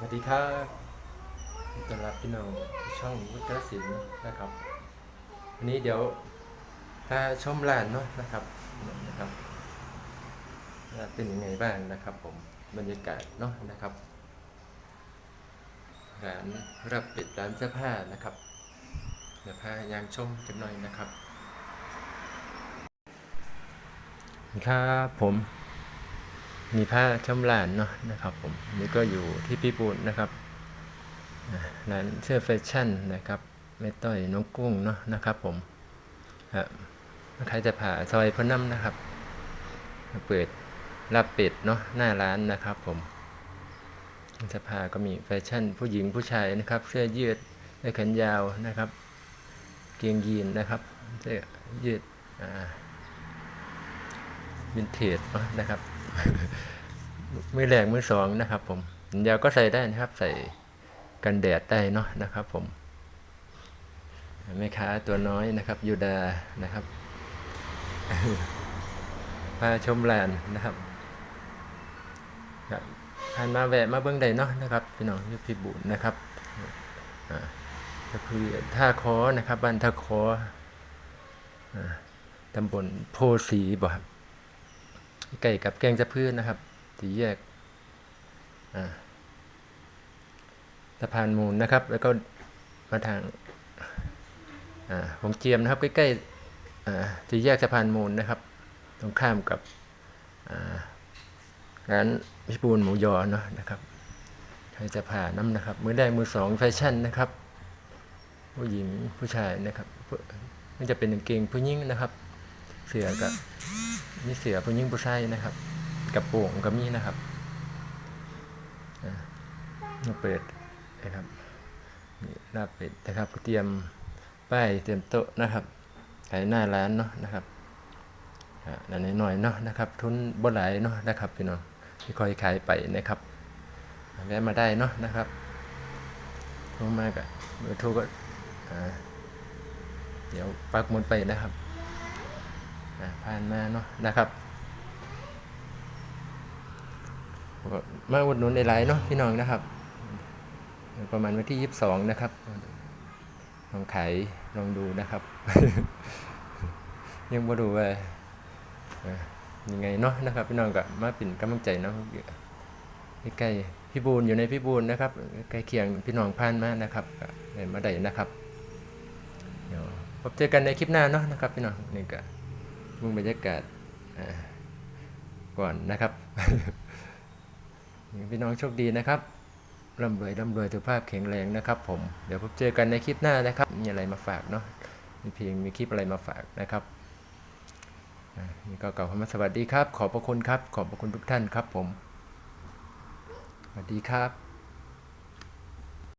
สวัสดีครับต้อนรับพี่น้องช่องวุฒิศิลป์นะครับวันนี้เดี๋ยวพาชมร้านเนาะนะครับนะครับว่าเป็นยังไงบ้างนะครับ ผมบรรยากาศเนาะนะครับร้านรับปิดร้านเสื้อผ้านะครับเดี๋ยวพายางชมกันหน่อยนะครับ ครับผม มีผ้าชมลานเนาะนะครับผมนี่ก็อยู่ที่พี่ปูนนะครับร้านเสื้อแฟชั่นนะครับแม่ต้อยน้องกุ้งเนาะนะครับผมครับใครจะผ่าซอยพนน้ำนะครับ เปิดรับเป็ดเนาะหน้าร้านนะครับผมสื้อผ้าก็มีแฟชั่นผู้หญิงผู้ชายนะครับ เสื้อยืดเสื้อแขนยาวนะครับ เกงยีนนะครับ เสื้อยืดอ่า วินเทจนะครับมือแรกมือสองนะครับ ผมยาวก็ใส่ได้นะครับ ใส่กันแดดได้เนาะนะครับ ผมแม่ค้าตัวน้อยนะครับยูดานะครับพาชมแลนนะครับครับผ่านมาแวะมาเบื้องใดเนาะนะครับพี่น้องยูพิบูลนะครับอ่าก็คือท่าคอนะครับบ้านท่าคออตำบลโพสีบ่ครับ ใกล้กับแกงจะพื้นนะครับสีแยกสะพานมูลนะครับ แล้วก็มาทางหงเจียมนะครับ ใกล้ๆอ่าสีแยกสะพานมูลนะครับ ตรงข้ามกับอ่าร้านพิบูลหมูยอเนาะนะครับใครจะผ่าน้ำนะครับ มือแรกมือสองแฟชั่นนะครับ ผู้หญิงผู้ชายนะครับมันจะเป็นกางเกงผู้หญิงนะครับ เสือกับ มีเสือผู้หญิงผู้ชายนะครับ กับโป่งก็มีนะครับอ่ามาเปิดนะครับนี่ลาบเป็ดนะครับเตรียมป้ายเตรียมโต๊ะนะครับขายหน้าร้านเนาะนะครับอ่านั่นหน่อยเนาะนะครับทุนบ่หลายเนาะนะครับพี่น้องที่คอยขายไปนะครับแวะมาได้เนาะนะครับโทรมากะเบอร์โทรก็เดี๋ยวปักหมุดไปนะครับ ผ่านมาเนาะนะครับมาอุดหนุนในไลน์เนาะพี่น้องนะครับ ประมาณวันที่ยี่สิบสองนะครับลองขายลองดูนะครับ ยังบ่ดูว่ายังไงเนาะนะครับ พี่น้องก็มาเป็นกำลังใจเนาะใกล้พี่บูนอยู่ในพี่บูนนะครับใกล้เคียงพี่น้องผ่านมานะครับไมาได้นะครับ เดี๋ยวพบเจอกันในคลิปหน้าเนาะนะครับ พี่น้องนี่ก็ มุมบรรยากาศก่อนนะครับพี่น้องโชคดีนะครับร่ำรวยร่ำรวยสุขภาพแข็งแรงนะครับผมเดี๋ยวพบเจอกันในคลิปหน้านะครับ มีอะไรมาฝากเนาะมีเพลงมีคลิปอะไรมาฝากนะครับนี่ก็กล่าวคำสวัสดีครับ ขอบพระคุณครับ ขอบพระคุณทุกท่านครับผม สวัสดีครับ